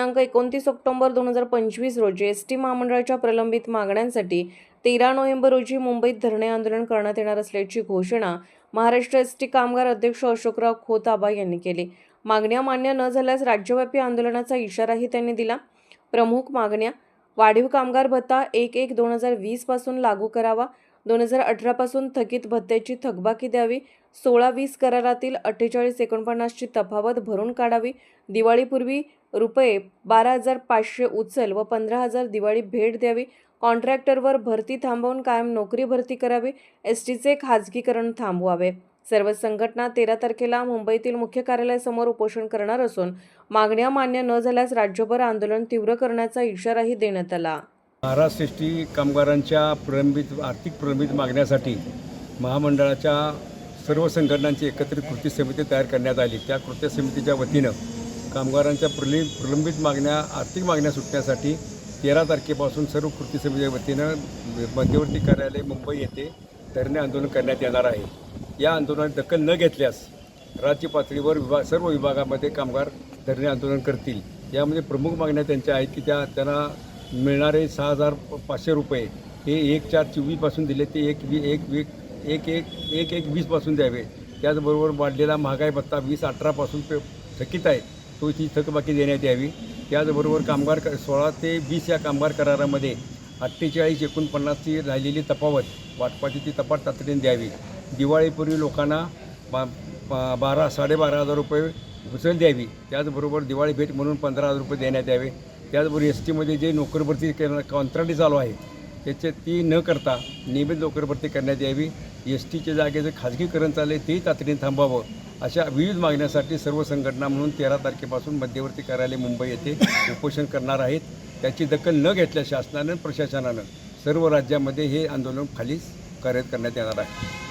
दिनांक एकोणतीस ऑक्टोबर दोन हजार पंचवीस रोजी एस टी महामंडळाच्या प्रलंबित मागण्यांसाठी तेरा नोव्हेंबर रोजी मुंबईत धरणे आंदोलन करण्यात येणार असल्याची घोषणा महाराष्ट्र एस टी कामगार अध्यक्ष अशोकराव खोताबा यांनी केली. मागण्या मान्य न झाल्यास राज्यव्यापी आंदोलनाचा इशाराही त्यांनी दिला. प्रमुख मागण्या वाढीव कामगार भत्ता एक एक दोन हजार वीसपासून लागू करावा दोन हजार अठरापासून थकीत भत्त्याची थकबाकी द्यावी. सोळा वीस करारातील अठ्ठेचाळीस एकोणपन्नासची तफावत भरून काढावी. दिवाळीपूर्वी रुपये बारा हजार पाचशे उचल व पंधरा हजार दिवाळी भेट द्यावी. कॉन्ट्रॅक्टरवर भरती थांबवून कायम नोकरी भरती करावी. एस टीचे खाजगीकरण थांबवावे. सर्व संघटना तेरा तारखेला मुंबईतील मुख्य कार्यालयासमोर उपोषण करणार असून मागण्या मान्य न झाल्यास राज्यभर आंदोलन तीव्र करण्याचा इशाराही देण्यात आला. महाराष्ट्र एस टी कामगारांच्या प्रलंबित आर्थिक प्रलंबित मागण्यासाठी महामंडळाच्या सर्व संघटनांची एकत्रित कृती समिती तयार करण्यात आली. त्या कृती समितीच्या वतीनं कामगारांच्या प्रलि प्रलंबित मागण्या आर्थिक मागण्या सुटण्यासाठी तेरा तारखेपासून सर्व कृती समितीच्या वतीनं मध्यवर्ती कार्यालय मुंबई येथे धरणे आंदोलन करण्यात येणार आहे. या आंदोलनात दखल न घेतल्यास राज्य पातळीवर विभाग सर्व विभागामध्ये कामगार धरणे आंदोलन करतील. यामध्ये प्रमुख मागण्या त्यांच्या आहेत की त्या त्यांना मिळणारे सहा हजार पाचशे रुपये हे एक चार चोवीसपासून दिले ते एक वी एक वी एक एक एक एक वीसपासून द्यावे. त्याचबरोबर वाढलेला महागाई भत्ता वीस अठरापासून पे थकीत आहे तो ती थकबाकी देण्यात यावी. त्याचबरोबर कामगार क सोळा ते वीस या कामगार करारामध्ये अठ्ठेचाळीस एकोणपन्नासची राहिलेली तफावत वाटपाची ती तपास तातडीने द्यावी. दिवाळीपूर्वी लोकांना बा- बारा साडेबारा हजार रुपये उचल द्यावी. त्याचबरोबर दिवाळी भेट म्हणून पंधरा हजार रुपये देण्यात यावे. त्याचबरोबर एस टीमध्ये जे नोकरभरती करणं कॉन्ट्रॅक्टी चालू आहे त्याचे ती न करता नियमित नोकरभरती करण्यात यावी. एस टीच्या जागेचं खाजगीकरण चालले तेही तातडीने थांबावं अशा विविध मागण्यासाठी सर्व संघटना म्हणून तेरा तारखेपासून मध्यवर्ती कार्यालय मुंबई येथे उपोषण करणार आहेत. त्याची दखल न घेतल्या शासनानं प्रशासनानं सर्व राज्यामध्ये हे आंदोलन खालीच कार्यरत करण्यात येणार आहे.